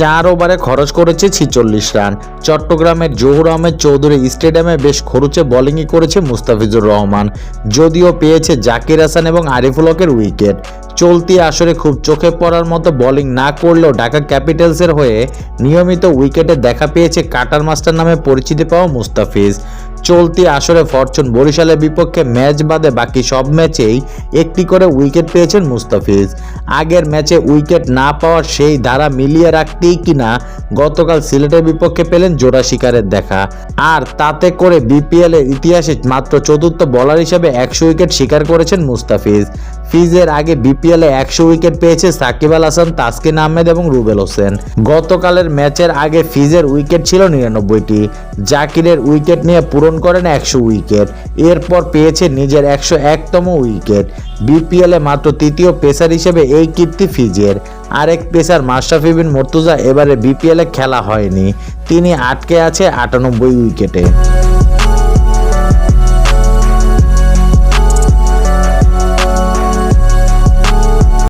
চার ওভারে খরচ করেছে ছিচল্লিশ রান। চট্টগ্রামের জহুর আহমেদ চৌধুরী স্টেডিয়ামে বেশ খরচে বোলিংই করেছে মুস্তাফিজুর রহমান, যদিও পেয়েছে জাকির হাসান এবং আরিফুল হকের উইকেট চলতি আসরে খুব চোখে পড়ার মতো বোলিং না করলেও ঢাকা ক্যাপিটালসের হয়ে নিয়মিত উইকেটে দেখা পেয়েছে কাটার মাস্টার নামে পরিচিতি পাওয়া মুস্তাফিজ। চলতি আসরে ফরচুন বরিশালের বিপক্ষে ম্যাচ বাদে বাকি সব ম্যাচেই একটি করে উইকেট পেয়েছেন মুস্তাফিজ। আগের ম্যাচে উইকেট না পাওয়ার সেই ধারা মিলিয়ে রাখতেই কিনা গতকাল সিলেটের বিপক্ষে পেলেন জোড়া শিকারের দেখা। আর তাতে করে বিপিএল এর ইতিহাসে মাত্র চতুর্থ বলার হিসেবে একশো উইকেট শিকার করেছেন মুস্তাফিজ। ফিজের আগে বিপিএল একশো উইকেট পেয়েছে সাকিব আল হাসান, তাসকিন আহমেদ এবং রুবেল হোসেন। গতকালের ম্যাচের আগে ফিজের উইকেট ছিল নিরানব্বইটি। জাকিরের উইকেট নিয়ে পূরণ করেন একশো উইকেট। এরপর পেয়েছে নিজের একশো একতম উইকেট। বিপিএলে মাত্র তৃতীয় পেসার হিসেবে এই কীর্তি ফিজের। আরেক পেসার মাশরাফি বিন মর্তুজা এবারে বিপিএলে খেলা হয়নি। তিনি আটকে আছে আটানব্বই উইকেটে।